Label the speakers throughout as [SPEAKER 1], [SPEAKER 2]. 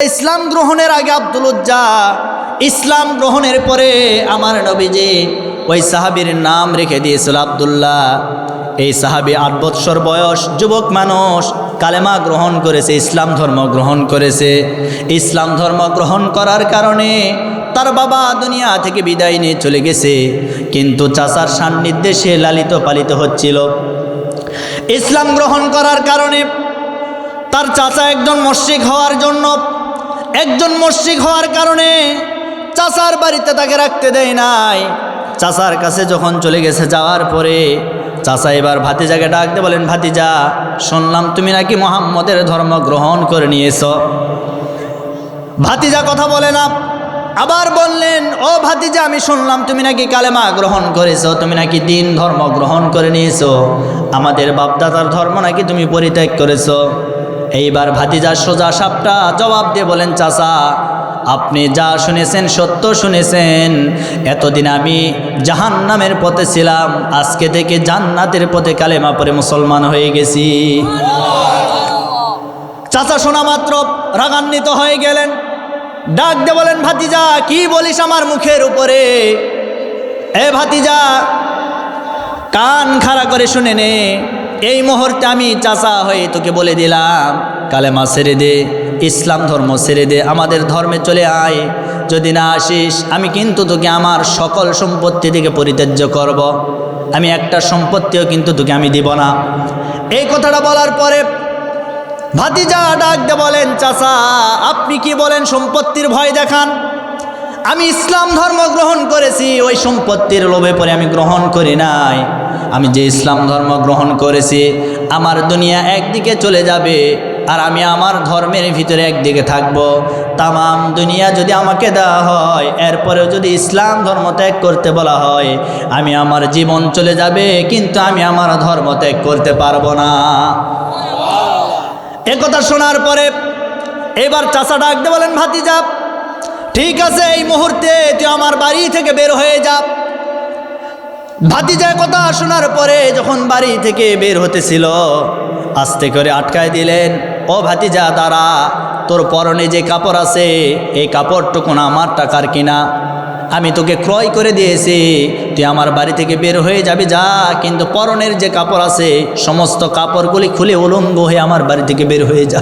[SPEAKER 1] ইসলাম গ্রহণের আগে আব্দুল উজ্জা, ইসলাম গ্রহণের পরে আমার নবীজি ওই সাহাবীর নাম রেখে দিয়েছিল আবদুল্লাহ। এই সাহাবি আট বৎসর বয়স, যুবক মানুষ, কালেমা গ্রহণ করেছে, ইসলাম ধর্ম গ্রহণ করেছে। ইসলাম ধর্ম গ্রহণ করার কারণে তার বাবা দুনিয়া থেকে বিদায় নিয়ে চলে গেছে, কিন্তু চাচার সান্নিধ্যে সে লালিত পালিত হচ্ছিল। ইসলাম গ্রহণ করার কারণে তার চাচা একজন মস্যিক হওয়ার জন্য একজন মস্যিক হওয়ার কারণে চাচার বাড়িতে তাকে রাখতে দেয় নাই। চাচার কাছে যখন চলে গেছে যাওয়ার পরে চাচা এবার ভাতিজাকে ডাকতে বলেন, ভাতিজা, শুনলাম তুমি নাকি মোহাম্মদের ধর্ম গ্রহণ করে নিয়েছ। ভাতিজা কথা বলে না, আবার বললেন, ও ভাতিজা, আমি শুনলাম তুমি নাকি কালেমা গ্রহণ করেছ, তুমি নাকি দিন ধর্ম গ্রহণ করে নিয়েছো। আমাদের বাপদাদার ধর্ম নাকি তুমি পরিত্যাগ করেছ। এইবার ভাতিজা সোজা সাপটা জবাব দিয়ে বলেন, চাচা, আপনি যা শুনেছেন সত্য শুনেছেন। এতদিন আমি জাহান নামের পথে ছিলাম, আজকে থেকে জান্নাতের পথে কালেমা পরে মুসলমান হয়ে গেছি। চাচা শোনা মাত্র রাগান্বিত হয়ে গেলেন। ডাক দে বলেন, ভাতিজা, কি বলিস আমার মুখের উপরে? এ ভাতিজা, কান খাড়া করে শুনে নে। এই মুহূর্তে আমি চাচা হয়ে তোকে বলে দিলাম, কালেমা ছেড়ে দে, ইসলাম ধর্ম ছেড়ে দে, আমাদের ধর্মে চলে আয়। যদি না আসিস, আমি কিন্তু তোকে আমার সকল সম্পত্তি থেকে পরিত্যাজ্য করব। আমি একটা সম্পত্তিও কিন্তু তোকে আমি দিব না। এই কথাটা বলার পরে ভাতিজা ডাক দে বলেন, চাচা, আপনি কি বলেন সম্পত্তির ভয় দেখান? আমি ইসলাম ধর্ম গ্রহণ করেছি, ওই সম্পত্তির লোভে পরে আমি গ্রহণ করি নাই। আমি যে ইসলাম ধর্ম গ্রহণ করেছি, আমার দুনিয়া একদিকে চলে যাবে আর আমি আমার ধর্মের ভিতরে একদিকে থাকব। তামাম দুনিয়া যদি আমাকে দেওয়া হয়, এরপরেও যদি ইসলাম ধর্ম ত্যাগ করতে বলা হয়, আমি আমার জীবন চলে যাবে, কিন্তু আমি আমার ধর্ম ত্যাগ করতে পারব না। একথা শোনার পরে এবার চাচা ডাকতে বলেন, ভাতিজা, ঠিক আছে, এই মুহূর্তে তুই আমার বাড়ি থেকে বের হয়ে যা। ভাতিজা কথা শোনার পরে যখন বাড়ি থেকে বের হতেছিল, আস্তে করে আটকায় দিলেন, ও ভাতিজা, দাঁড়া, তোর পরনে যে কাপড় আছে, এই কাপড়টুকুন আমার টাকার কিনা? আমি তোকে ক্রয় করে দিয়েছি, তুই আমার বাড়ি থেকে বের হয়ে যাবি, যা, কিন্তু পরনের যে কাপড় আছে, সমস্ত কাপড়গুলি খুলে উলঙ্গ হয়ে আমার বাড়ি থেকে বের হয়ে যা।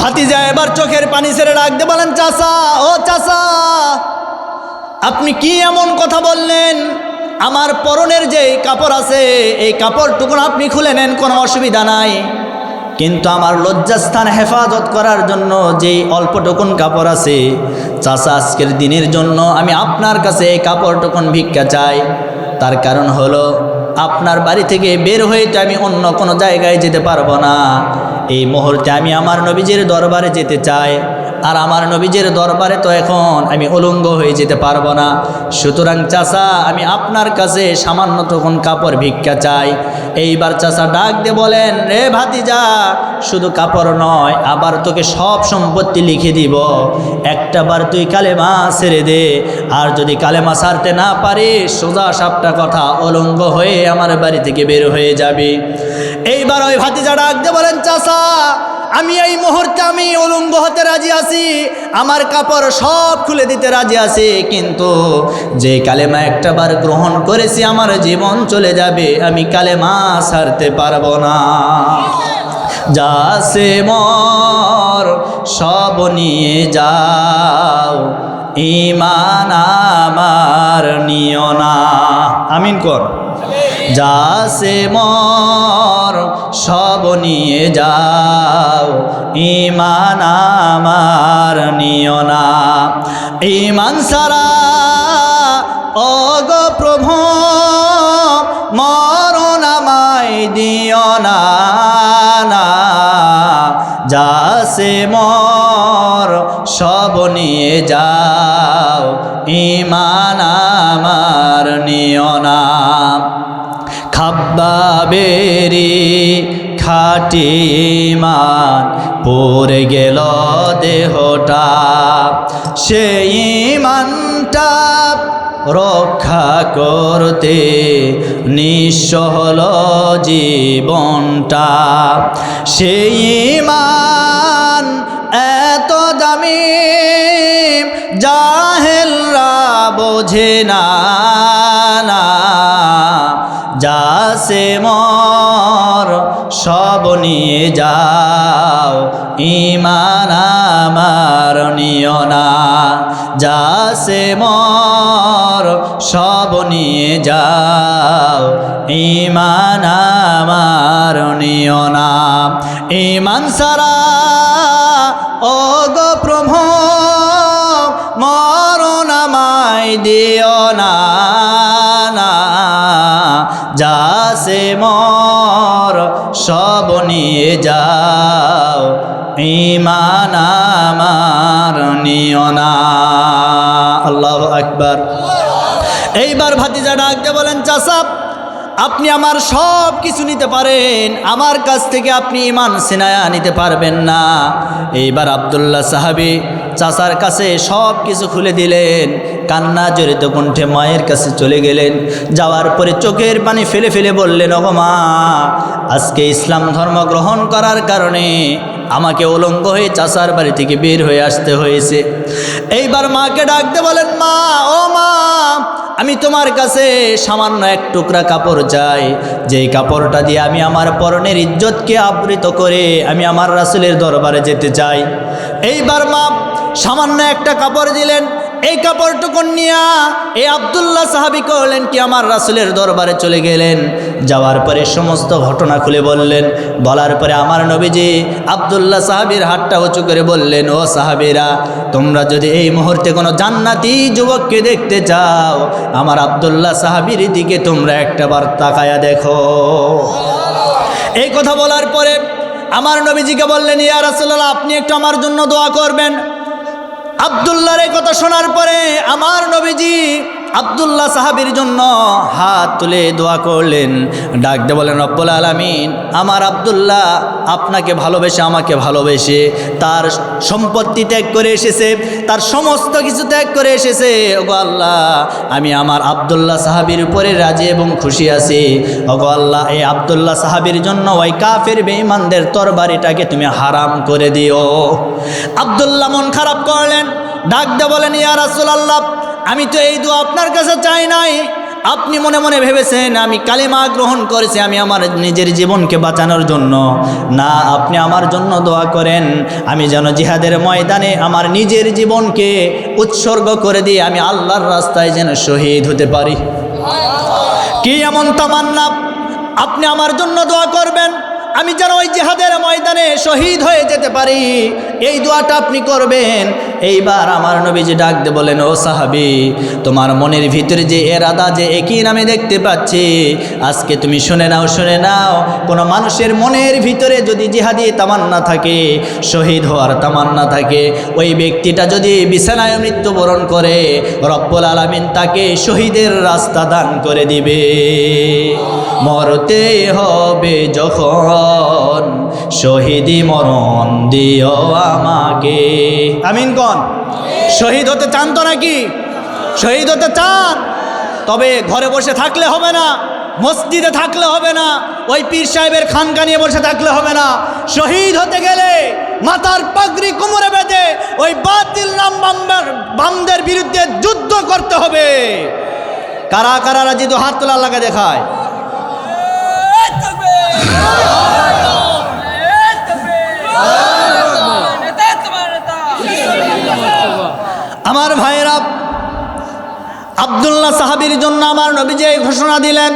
[SPEAKER 1] ভাতিজা এবার চোখের পানি ছেড়ে রাখতে বলেন, চাচা, ও চাচা আপনি কি এমন কথা বললেন? আমার পরনের যে কাপড় আছে, এই কাপড়টুকুন আপনি খুলে নেন, কোনো অসুবিধা নাই। কিন্তু আমার লজ্জাস্থান হেফাজত করার জন্য যেই অল্পটুকুন কাপড় আছে, চাচা আজকের দিনের জন্য আমি আপনার কাছে এই কাপড়টুকুন ভিক্ষা চাই। তার কারণ হলো, আপনার বাড়ি থেকে বের হয়ে তো আমি অন্য কোনো জায়গায় যেতে পারব না। এই মুহূর্তে আমি আমার নবীজির দরবারে যেতে চাই। আর আমার নবীজের দরবারে তো এখন আমি উলঙ্গ হয়ে যেতে পারব না। সুতরাং চাচা, আমি আপনার কাছে সামান্য তখন কাপড় ভিক্ষা চাই। এইবার চাচা ডাক দিয়ে বলেন, রে ভাতিজা, শুধু কাপড় নয়, আবার তোকে সব সম্পত্তি লিখে দিব। একটা বার তুই কালেমা ছেড়ে দে, আর যদি কালেমা সারতে না পারিস, সোজা সাপটা কথা অলঙ্গ হয়ে আমার বাড়ি থেকে বের হয়ে যাবি। এইবার ওই ভাতিজা ডাক দিয়ে বলেন, চাচা আমি এই মুহূর্তে আমি উলঙ্গ হতে রাজি আছি। আমার কাপড় সব খুলে দিতে রাজি আছি। কিন্তু যে কালেমা একটা বার গ্রহণ করেছি, আমার জীবন চলে যাবে। আমি কালেমা ছাড়তে পারব না। যা সে মর, সব নিয়ে যাও। ইমান আমার নিও না। আমিন কর। যা সে মর, সব নিয়ে যাও। ইমান আমার নিও না। ইমান সারা অগ প্রভু, মরণ আমায় দিও না না। যা সে মর, সব নিয়ে যাও। ইমান আমার নিও না। হাব্বাবেরি খাটি মান পড়ে গেল দেহটা। সেই মানটা রক্ষা করতে নিঃস্ব হল জীবনটা। সেই মান এত দামি, জাহেলরা বোঝে না। না যা সে মর, সব নিয়ে যাও। ইমান আমার নিও না। যা সে মর, সব নিয়ে যাও। ইমান আমার নিও না। ইমান সারা ও গো প্রভু, মরণ দিও না। সে মর, সব নিয়ে যাও। ইমান আমার নিও না। আল্লাহ আকবার। এইবার ভাতিজা ডাকতে বলেন চাষাব আপনি আমার সব কিছু নিতে পারেন। আমার কাছ থেকে আপনি ইমান সিনায়া নিতে পারবেন না। এইবার আবদুল্লাহ সাহাবি চাচার কাছে সব কিছু খুলে দিলেন। কান্না জড়িত কণ্ঠে মায়ের কাছে চলে গেলেন। যাওয়ার পরে চোখের পানি ফেলে ফেলে বললেন মা, আজকে ইসলাম ধর্ম গ্রহণ করার কারণে আমাকে উলঙ্গ হয়ে চাচার বাড়ি থেকে বের হয়ে আসতে হয়েছে। এইবার মাকে ডাকতে বলেন, মা, ও মা, আমি তোমার কাছে সামান্য এক টুকরা কাপড় চাই। যেই কাপড়টা দিয়ে আমি আমার পরনের ইজ্জতকে আবৃত করে আমি আমার রাসুলের দরবারে যেতে চাই। এইবার মা সামান্য একটা কাপড় দিলেন। এই কাপড়টুকুন নিয়া এই আবদুল্লাহ সাহাবি করলেন কি আমার রাসুলের দরবারে চলে গেলেন? যাওয়ার পরে সমস্ত ঘটনা খুলে বললেন। বলার পরে আমার নবীজি আবদুল্লাহ সাহাবির হাতটা উঁচু করে বললেন, ও সাহাবিরা, তোমরা যদি এই মুহূর্তে কোনো জান্নাতি যুবককে দেখতে চাও, আমার আবদুল্লাহ সাহাবির দিকে তোমরা একটাবার তাকায়া দেখো। এই কথা বলার পরে আমার নবীজিকে বললেন, ইয়া রাসুল্লাহ আপনি একটু আমার জন্য দোয়া করবেন। আবদুল্লাহর এই কথা শোনার পরে আমার নবীজি আবদুল্লাহ সাহাবির জন্য হাত তুলে দোয়া করলেন। ডাকতে বলেন রব্বুল আলমিন, আমার আবদুল্লাহ আপনাকে ভালোবেসে, আমাকে ভালোবেসে, তার সম্পত্তি ত্যাগ করে এসেছে, তার সমস্ত কিছু ত্যাগ করে এসেছে। ওগো আল্লাহ, আমি আমার আবদুল্লাহ সাহাবির উপরে রাজি এবং খুশি আছি। ওগো আল্লাহ, এই আবদুল্লাহ সাহাবির জন্য ওই কাফের বেঈমানদের তরবারিটাকে তুমি হারাম করে দিও। আবদুল্লাহ মন খারাপ করলেন। ডাক দে বলেন, ইয়া রাসূলুল্লাহ আমি তো এই দোয়া আপনার কাছে চাই নাই। আপনি মনে মনে ভেবেছেন আমি কালিমা গ্রহণ করেছি আমি আমার নিজের জীবনকে বাঁচানোর জন্য। না, আপনি আমার জন্য দোয়া করেন। আমি যেন জিহাদের ময়দানে আমার নিজের জীবনকে উৎসর্গ করে দিয়ে আমি আল্লাহর রাস্তায় যেন শহীদ হতে পারি। কি এমন তামান্না? আপনি আমার জন্য দোয়া করবেন। আমি যেন ওই জেহাদের ময়দানে শহীদ হয়ে যেতে পারি। এই দোয়াটা আপনি করবেন। এইবার আমার নবীজি ডাক দে বলেন, ও সাহাবি, তোমার মনের ভিতরে যে এরাদা যে একই নামে দেখতে পাচ্ছি, আজকে তুমি শুনে নাও শুনে নাও। কোনো মানুষের মনের ভিতরে যদি জিহাদি তামান্না থাকে, শহীদ হওয়ার তামান্না থাকে, ওই ব্যক্তিটা যদি বিছানায় মৃত্যুবরণ করে, রব্বুল আলমিন তাকে শহীদের রাস্তা দান করে দিবে। মরতে হবে যখন শহীদি মরণ দিও আমাকে। আমিন কন। শহীদ হতে চান তো নাকি? শহীদ হতে চান? তবে ঘরে বসে থাকলে হবে না, মসজিদে থাকলে হবে না, ওই পীর সাহেবের খানকা নিয়ে বসে থাকলে হবে না। শহীদ হতে গেলে মাথার পাগড়ি কোমরে বেঁধে ওই বাতিল নাম বামদের বিরুদ্ধে যুদ্ধ করতে হবে। কারা কারা রাজি তো হাত তোলা লাগা দেখায়? আমার ভাইয়েরা, আবদুল্লাহ সাহাবির জন্য আমার নবীজি ঘোষণা দিলেন।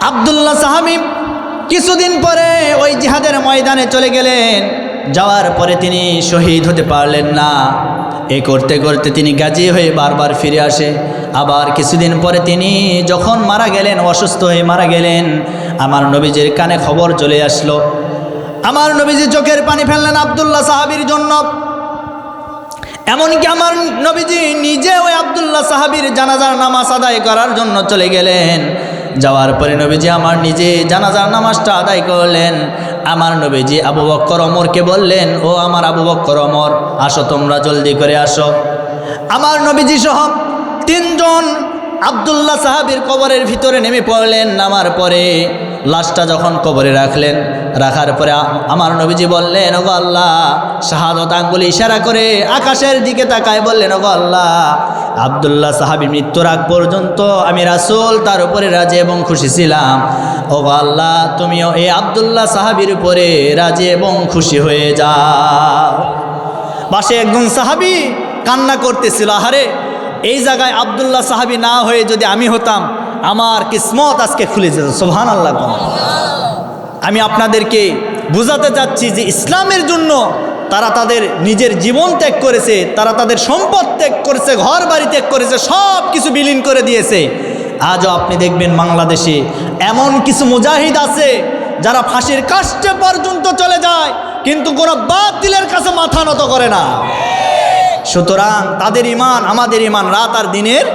[SPEAKER 1] আবদুল্লাহ সাহাবি কিছুদিন পরে ওই জিহাদের ময়দানে চলে গেলেন। যাওয়ার পরে তিনি শহীদ হতে পারলেন না। এ করতে করতে তিনি গাজী হয়ে বারবার ফিরে আসে। আবার কিছুদিন পরে তিনি যখন মারা গেলেন, অসুস্থ হয়ে মারা গেলেন আমার নবীজির কানে খবর চলে আসলো। আমার নবীজি চোখের পানি ফেললেন আবদুল্লাহ সাহাবির জন্য। এমনকি আমার নবীজি নিজে ওই আবদুল্লাহ সাহাবির জানাজার নামাজ আদায় করার জন্য চলে গেলেন। যাওয়ার পরে নবীজি আমার নিজে জানাজার নামাজটা আদায় করলেন। আমার নবীজি আবু বক্কর অমরকে বললেন, ও আমার আবু বক্কর অমর, আসো তোমরা জলদি করে আসো। আমার নবীজি সহ তিনজন আবদুল্লাহ সাহাবির কবরের ভিতরে নেমে পড়লেন, নামার পরে লাশটা যখন কবরে রাখলেন, রাখার পরে আমার নবীজি বললেন, ওগো আল্লাহ, শাহাদত আঙ্গুলি ইশারা করে আকাশের দিকে তাকায় বললেন, ওগো আল্লাহ, আবদুল্লাহ সাহাবি মৃত্যুর আগ পর্যন্ত আমি রাসূল, তার উপরে রাজি এবং খুশি ছিলাম। ওগো আল্লাহ, তুমিও এই আবদুল্লাহ সাহাবির উপরে রাজি এবং খুশি হয়ে যাও। পাশে একজন সাহাবি কান্না করতেছিল, আহারে এই জায়গায় আবদুল্লাহ সাহাবি না হয়ে যদি আমি হতাম, আমার কিসমত আজকে খুলে যেত। সোহান আল্লাহ আমি আপনাদেরকে বুঝাতে চাচ্ছি যে ইসলামের জন্য তারা তাদের নিজের জীবন ত্যাগ করেছে, তারা তাদের সম্পদ ত্যাগ করেছে ঘর বাড়ি ত্যাগ করেছে সব কিছু বিলীন করে দিয়েছে। আজও আপনি দেখবেন বাংলাদেশে এমন কিছু মুজাহিদ আছে যারা ফাঁসির কাষ্টে পর্যন্ত চলে যায়, কিন্তু কোনো বাতিলের কাছে মাথা নত করে না। সুতরাং তাদের ইমান আমাদের ইমান রাত আর দিনের